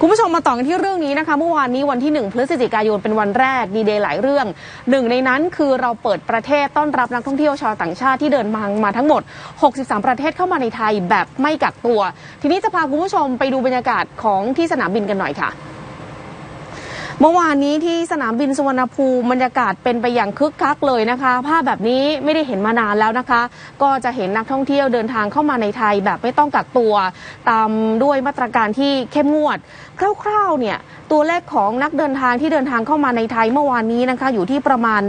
คุณผู้ชมมาต่อกันที่เรื่องนี้นะคะ เมื่อวานนี้วันที่ 1 พฤศจิกายนเป็นวันแรกดีเดย์หลายเรื่อง หนึ่งในนั้นคือเราเปิดประเทศต้อนรับนักท่องเที่ยวชาวต่างชาติที่เดินทางมาทั้งหมด 63 ประเทศเข้ามาในไทยแบบไม่กักตัว ทีนี้จะพาคุณผู้ชมไปดูบรรยากาศของที่สนามบินกันหน่อยค่ะ เมื่อวานนี้ที่สนามบินสุวรรณภูมิบรรยากาศเป็นไปอย่างคึกคักเลยนะคะ ภาพแบบนี้ไม่ได้เห็นมานานแล้วนะคะ ก็จะเห็นนักท่องเที่ยวเดินทางเข้ามาในไทยแบบไม่ต้องกักตัว ตามด้วยมาตรการที่เข้มงวด คร่าวๆเนี่ยตัวเลขของนักเดินทางที่เดินทางเข้ามาในไทยเมื่อวานนี้นะคะ อยู่ที่ประมาณ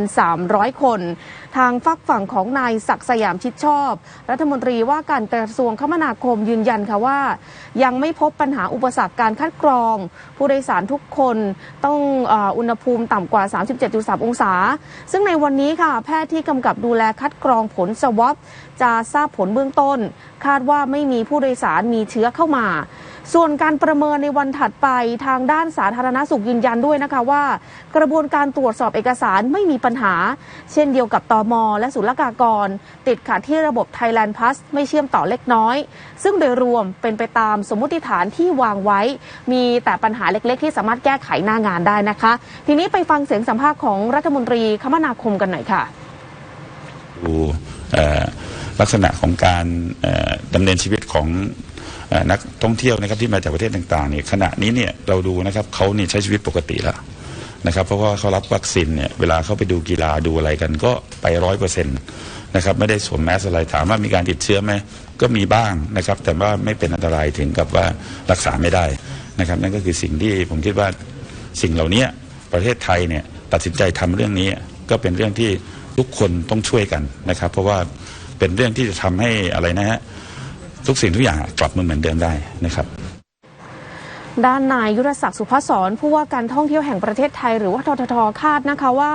2,300 คน ทางฝักฝั่งของนายศักดิ์สยามชิดชอบ รัฐมนตรีว่าการกระทรวงคมนาคมยืนยันค่ะว่า ยังไม่พบปัญหาอุปสรรคการคัดกรอง ผู้โดยสารทุกคนต้องอออุณหภูมิต่ำกว่า 37.3 องศา ซึ่งในวันนี้ค่ะ แพทย์ที่กำกับดูแลคัดกรองผลสวอปจะทราบผลเบื้องต้น คาดว่าไม่มีผู้โดยสารมีเชื้อเข้ามา ส่วนการประเมินในวันถัดไปทางด้านสาธารณสุขยืนยันด้วยนะคะว่า กระบวนการตรวจสอบเอกสารไม่มีปัญหา เช่นเดียวกับตอมและศุลกากร ติดขัดที่ระบบ Thailand Pass ไม่เชื่อมต่อเล็กน้อย ซึ่งโดยรวมเป็นไปตามสมมติฐานที่วางไว้ มีแต่ปัญหาเล็กๆ ที่สามารถแก้ไขหน้างานได้นะคะ ทีนี้ไปฟังเสียงสัมภาษณ์ของรัฐมนตรีคมนาคมกันหน่อยค่ะดูลักษณะของการดำเนินชีวิตของ นักท่องเที่ยวนะครับที่มาจากประเทศต่างๆเนี่ยขณะนี้เนี่ยเราดูนะครับเขานี่ใช้ชีวิตปกติแล้วนะครับเพราะว่าเขารับวัคซีนเนี่ยเวลาเขาไปดูกีฬาดูอะไรกันก็ไปร้อยเปอร์เซ็นต์นะครับไม่ได้สวมแมสอะไรถามว่ามีการติดเชื้อไหมก็มีบ้างนะครับแต่ว่าไม่เป็นอันตรายถึงกับว่ารักษาไม่ได้นะครับนั่นก็คือสิ่งที่ผมคิดว่าสิ่งเหล่านี้ประเทศไทยเนี่ยตัดสินใจทำเรื่องนี้ก็เป็นเรื่องที่ทุกคนต้องช่วยกันนะครับ เพราะว่าเป็นเรื่องที่จะทำให้อะไรนะฮะ ทุกสิ่งทุกอย่างกลับมาเหมือนเดิมได้นะครับ ด้านนายยุทธศักดิ์สุภศรผู้ว่าการท่องเที่ยวแห่งประเทศไทยหรือว่าทททคาดนะคะว่า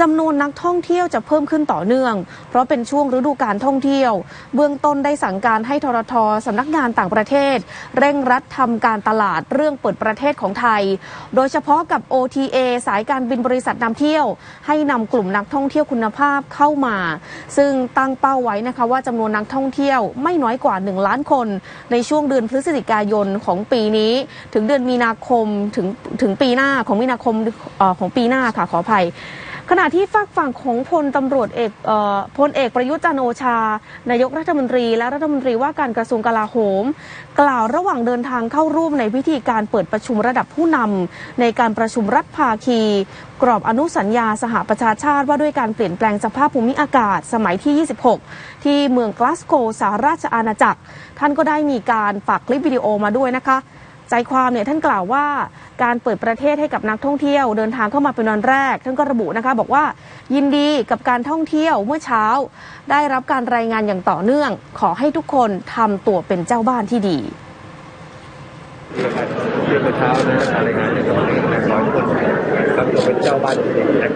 จำนวนนักท่องเที่ยวจะเพิ่มขึ้นต่อเนื่อง เพราะเป็นช่วงฤดูการท่องเที่ยว เบื้องต้นได้สั่งการให้ทททสำนักงานต่างประเทศ เร่งรัดทำการตลาดเรื่องเปิดประเทศของไทย โดยเฉพาะกับ OTA สายการบินบริษัทนำเที่ยว ให้นำกลุ่มนักท่องเที่ยวคุณภาพเข้ามา ซึ่งตั้งเป้าไว้นะคะว่าจำนวนนักท่องเที่ยวไม่น้อยกว่า 1 ล้านคน ในช่วงเดือนพฤศจิกายนของปีนี้ถึงเดือนมีนาคมถึงถึงปีหน้าของมีนาคมอของปีหน้าค่ะขออภัย ขณะที่ฝากฝั่งของพลตำรวจเอกเออพลเอกประยุทธ์จันโอชา นายกรัฐมนตรีและรัฐมนตรีว่าการกระทรวงกลาโหม กล่าวระหว่างเดินทางเข้าร่วมในพิธีการเปิดประชุมระดับผู้นำในการประชุมรัฐภาคี กรอบอนุสัญญาสหประชาชาติว่าด้วยการเปลี่ยนแปลงสภาพภูมิอากาศสมัยที่ 26 ที่เมืองกลาสโกสหราชอาณาจักร ท่านก็ได้มีการฝากคลิปวิดีโอมาด้วยนะคะ ใจความเนี่ยท่านกล่าวว่าการเปิดประเทศให้กับนักท่องเที่ยวเดินทางเข้ามาเป็นวันแรก ท่านก็ระบุนะคะ บอกว่ายินดีกับการท่องเที่ยวเมื่อเช้า ได้รับการรายงานอย่างต่อเนื่อง ขอให้ทุกคนทำตัวเป็นเจ้าบ้านที่ดีเมื่อเช้านะรายงานอย่างต่อเนื่องนะขอให้ทุกคนทำตัวเป็นเจ้าบ้านที่ดีนะ